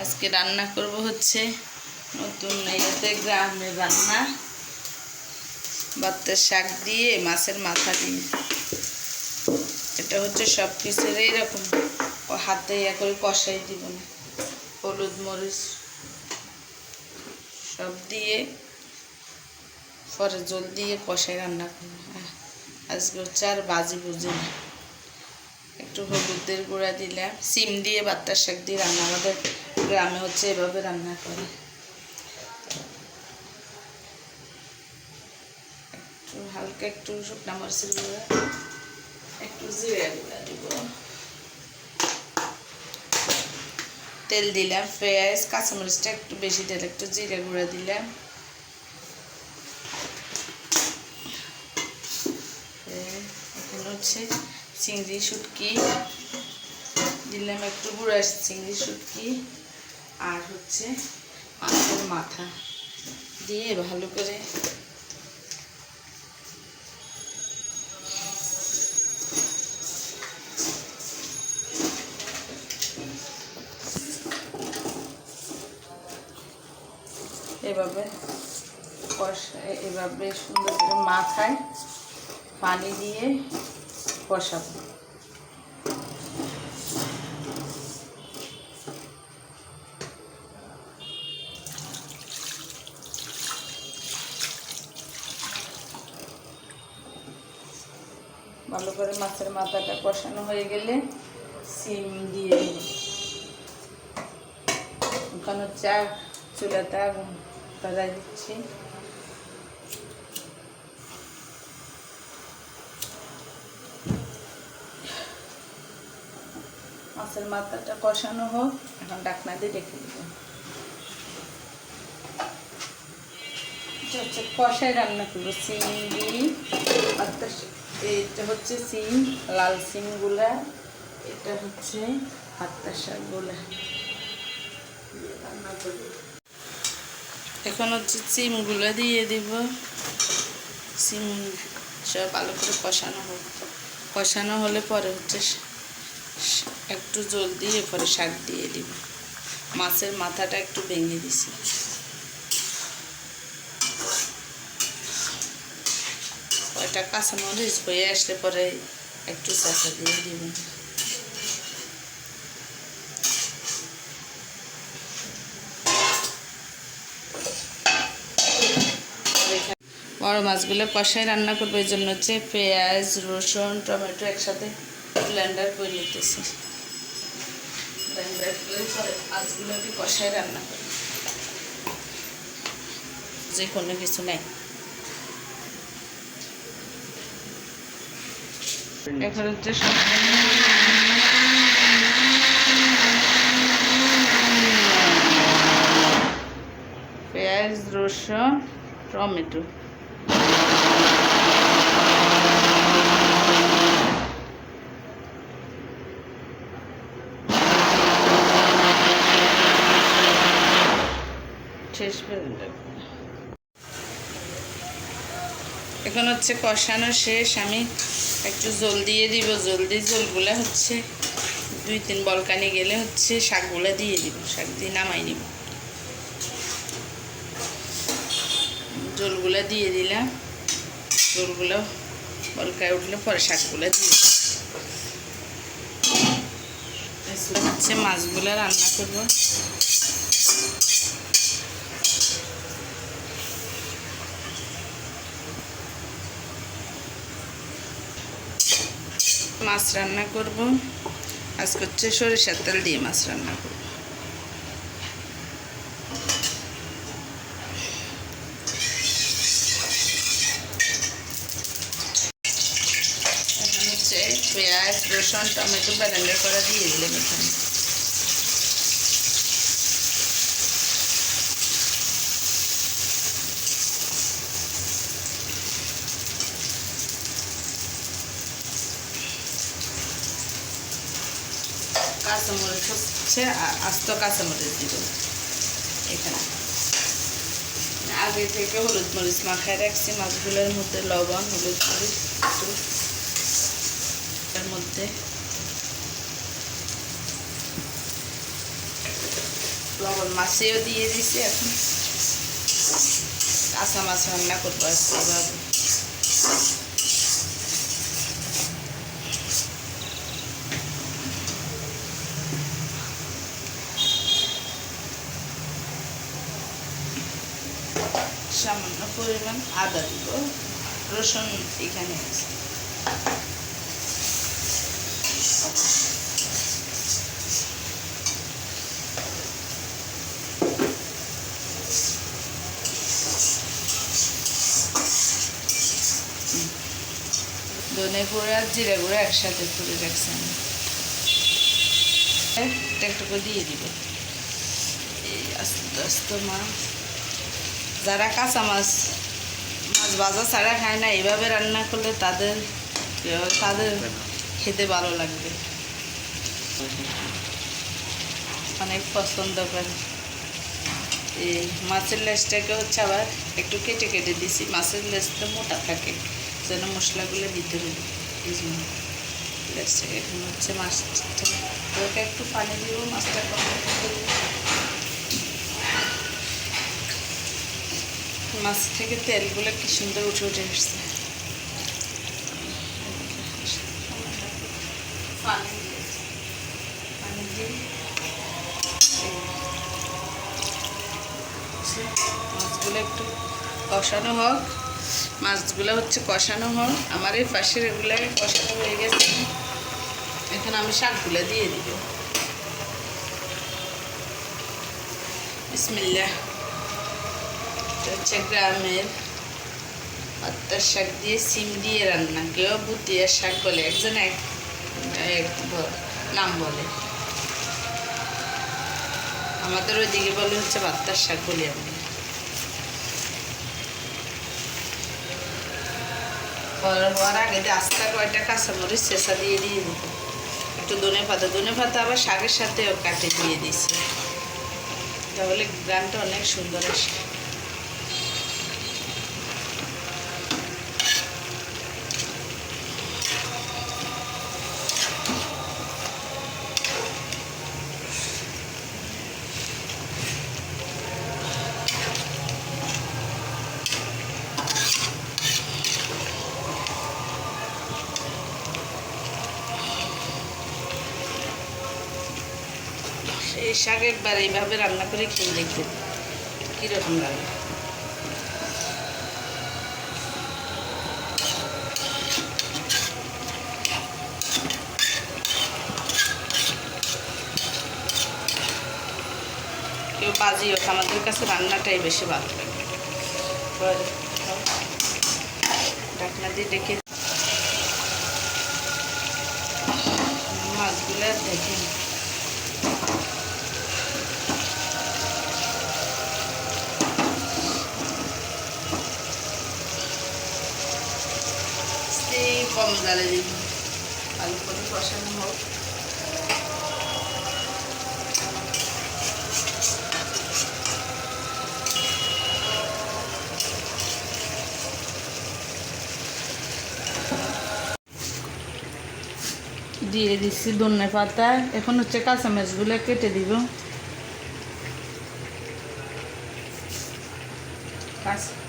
আজকে রান্না করব হচ্ছে নতুন ইয়েতে গ্রামের রান্না। বাত্তার শাক দিয়ে মাছের মাথা দিয়ে। এটা হচ্ছে সব কিছুর এইরকম। হাতে ইয়ে করে কষাই দিব না। হলুদ মরিচ সব দিয়ে পরে জল দিয়ে কষাই রান্না করব। আজকে হচ্ছে আর বাজি বুঝি না। একটু হলুদের গুঁড়া দিলাম। সিম দিয়ে বাত্তার শাক দিয়ে রান্না। আমাদের গ্রামে হচ্ছে এভাবে রান্না করে। একটু হালকা একটু শুকনা মরিচের একটু জিরে গুঁড়া দিব। তেল দিলাম, পেঁয়াজ, কাঁচামরিচটা একটু বেশি দিলে একটু জিরে গুঁড়া দিলাম। হচ্ছে চিংড়ি শুটকি দিলাম, একটু গুঁড়া চিংড়ি শুটকি। আর হচ্ছে মাছের মাথা দিয়ে ভালো করে এভাবে এভাবে সুন্দর করে মাথায় পানি দিয়ে কষাবো। ভালো করে মাছের মাথাটা কষানো হয়ে গেলে সিম দিয়ে ওখানে চা চুলাতে আগুন ধরাই দিচ্ছি। মাছের মাথাটা কষানো হোক, এখন ডাকনা দিয়ে রেখে দেবো। কষায় রান্না করব চিংড়ি পাতার এটা হচ্ছে সিম, লাল সিমগুলা। এটা হচ্ছে হাত্তার শাকগুলা। রান্না এখন হচ্ছে সিমগুলো দিয়ে দিব। সিম সব ভালো করে কষানো হোক। কষানো হলে পরে হচ্ছে একটু জল দিয়ে পরে শাক দিয়ে দিব। মাছের মাথাটা একটু ভেঙে দিছি। ওইটা কাঁচামরিচ হয়ে আসলে পরে একটু চাষা দিয়ে দিব। বড় মাছগুলো কষায় রান্না করব, এই জন্য হচ্ছে পেঁয়াজ, রসুন, টমেটো একসাথে ব্লেন্ডার করে নিতেছি। ব্লেন্ডার করে মাছগুলোকে কষায় রান্না করব। যে কোনো কিছু নেই। এখন হচ্ছে পেঁয়াজ রসুন টমেটো। এখন হচ্ছে কষানো শেষ। আমি একটু জল দিয়ে দিব, জলদি জলগুলো হচ্ছে দুই তিন বলকানি গেলে হচ্ছে শাকগুলো দিয়ে দিব, শাক দিয়ে নামাই নিব জলগুলো দিয়ে দিলাম, জলগুলো বলকায় উঠলে পরে শাকগুলো দিয়ে। হচ্ছে মাছগুলো রান্না করব মাছ রান্না করব। আজকে হচ্ছে সরিষার তেল দিয়ে মাছ রান্না করব। পেঁয়াজ, রসুন, টমেটো ব্যালেন্ডার করা দিয়ে দিলাম এখানে। কাঁচামরিচ, হচ্ছে আস্ত কাঁচামরিচ দিব। এখানে। আগে থেকে হলুদ মরিচ মাখায় রাখছি, মাছগুলোর মধ্যে লবণ, হলুদ মরিচ, একটু। মধ্যে। লবণ মাছেও দিয়ে দিছি এখন। কাঁচা মাছ রান্না করব আজকে এভাবে। পরিমাণ আদা দিব, রসুন এখানে আছে। ধনে গুঁড়ো, জিরে গুঁড়ো একসাথে করে রাখছি আমি। একটা করে দিয়ে দিব। এই আস্তে আস্তে মাছ যারা কাঁচা মাছ মাছ ভাজা ছাড়া খায় না, এইভাবে রান্না করলে তাদের তাদের খেতে ভালো লাগবে। অনেক পছন্দ করে। এই মাছের লেজটাকে হচ্ছে আবার একটু কেটে কেটে দিছি। মাছের লেজটা মোটা থাকে, যেন মশলাগুলো ভিতরে এই জন্য লেজটাকে এখন হচ্ছে মাছটা একটু পানি দিব, মাছটা কম মাছ থেকে তেলগুলো কি সুন্দর উঠে উঠে এসছে মাছগুলো একটু কষানো হোক। মাছগুলো হচ্ছে কষানো হোক। আমার এই পাশের এগুলো কষানো হয়ে গেছে। এখন আমি শাকগুলো দিয়ে দিব। বিসমিল্লাহ। এটা হচ্ছে গ্রামের পাত্তার শাক দিয়ে সিম দিয়ে রান্না। কেউ বুটিয়া শাক বলে, একজন এক নাম বলে। আমাদের ওইদিকে বলে হচ্ছে বাত্তার শাক বলি আমরা। হওয়ার আগে আস্তা কয়টা কাঁচামরিচ চেঁচা দিয়ে দিয়ে দিত। একটু ধনে পাতা ধনে পাতা আবার শাকের সাথেও কাটে দিয়ে দিছে তাহলে গ্রানটা অনেক সুন্দর আসে। এই শাক একবার এইভাবে রান্না করে খেয়ে দেখতে কীরকম লাগে। কেউ বাজি হোক, আমাদের কাছে রান্নাটাই বেশি ভালো লাগে। ঢাকনা দিয়ে ডেকে মাছগুলো দেখেন সেই কম জালে দিন ভালো করে কষানো হোক। দিয়ে দিচ্ছি ধনে পাতা। এখন হচ্ছে কাঁচামরিচগুলো কেটে দিব। কাঁচা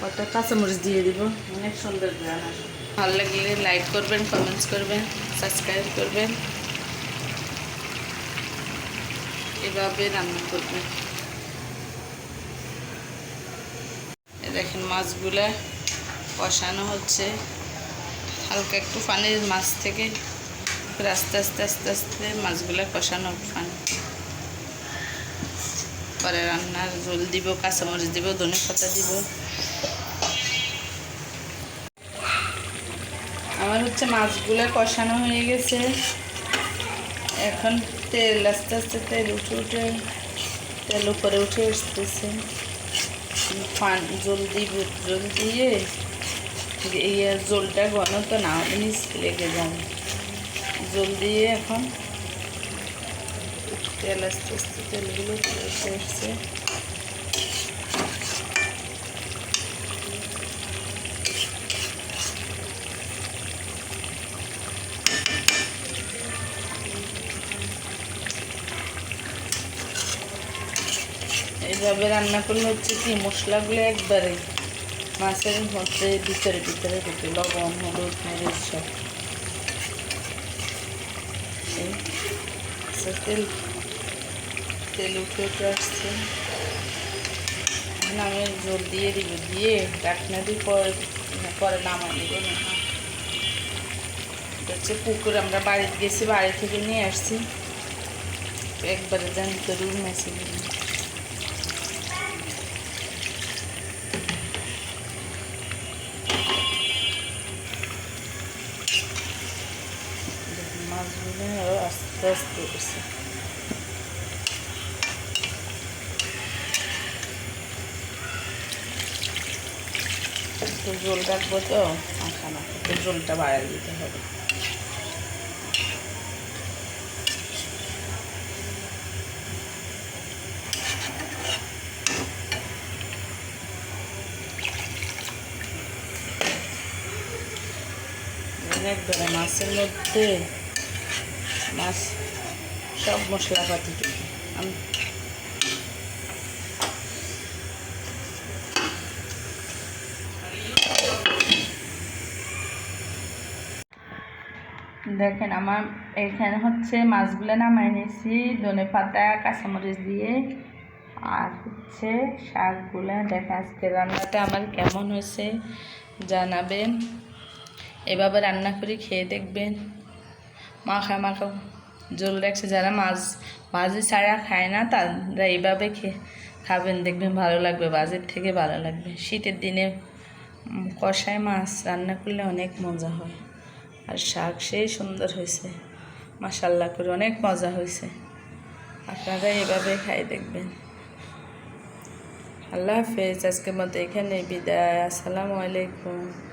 কটা কাঁচামরিচ দিয়ে দিব? অনেক সুন্দর আসবে। ভালো লাগলে লাইক করবেন কমেন্টস করবেন সাবস্ক্রাইব করবেন। এভাবে রান্না করবেন। দেখেন মাছগুলা কষানো হচ্ছে। হালকা একটু পানির মাছ থেকে আস্তে আস্তে আস্তে আস্তে মাছগুলো কষানো পানি পরে রান্নার জল দিব কাঁচামরিচ দিব ধনে পাতা দিব। আমার হচ্ছে মাছগুলো কষানো হয়ে গেছে। এখন তেল আস্তে আস্তে তেল উঠে উঠে তেল উপরে উঠে আসতেছে। পানি জল দিব জল দিয়ে এই জলটা ঘন তো না নিচ লেগে যাবে জল দিয়ে এখন তেল আস্তে আস্তে তেলগুলো উঠে এসছে এইভাবে রান্না করলে হচ্ছে কি মশলাগুলো একবারে মাছের হচ্ছে ভিতরে ভিতরে ঢুকে লবণ হলুদ মরিচ সব। আচ্ছা, তেল তেল উঠে উঠে আসছে। আমি জল দিয়ে দিব দিয়ে ডাকনা দিয়ে পরে পরে নামাই দিব না। হচ্ছে পুকুর আমরা বাড়িতে গেছি বাড়ি থেকে নিয়ে আসছি। একবারে জানি তো রুম আছে। মাছগুলো আরও আস্তে আস্তে করছে একটু জল রাখব তো মাখা মাখা একটু জলটা বাড়াই দিতে হবে একবারে মাছের মধ্যে মাছ সব মশলাপাতি আমি দেখেন আমার এখানে হচ্ছে মাছগুলো নামাই নিয়েছি, ধনে পাতা, কাঁচামরিচ দিয়ে, আর হচ্ছে শাকগুলো। দেখেন আজকে রান্নাটা আমার কেমন হয়েছে জানাবেন। এভাবে রান্না করে খেয়ে দেখবেন। মাখা মাখা, জল রাখছে যারা মাছ মাঝি ছাড়া খায় না তারা এইভাবে খেয়ে খাবেন, দেখবেন ভালো লাগবে বাজের থেকে ভালো লাগবে। শীতের দিনে কষায় মাছ রান্না করলে অনেক মজা হয়। আর শাক সেই সুন্দর হয়েছে। মাসাল্লা করে অনেক মজা হয়েছে। আপনারা এভাবে খাই দেখবেন। আল্লাহ হাফেজ, আজকের মতো এখানে বিদায়। আসসালামু আলাইকুম।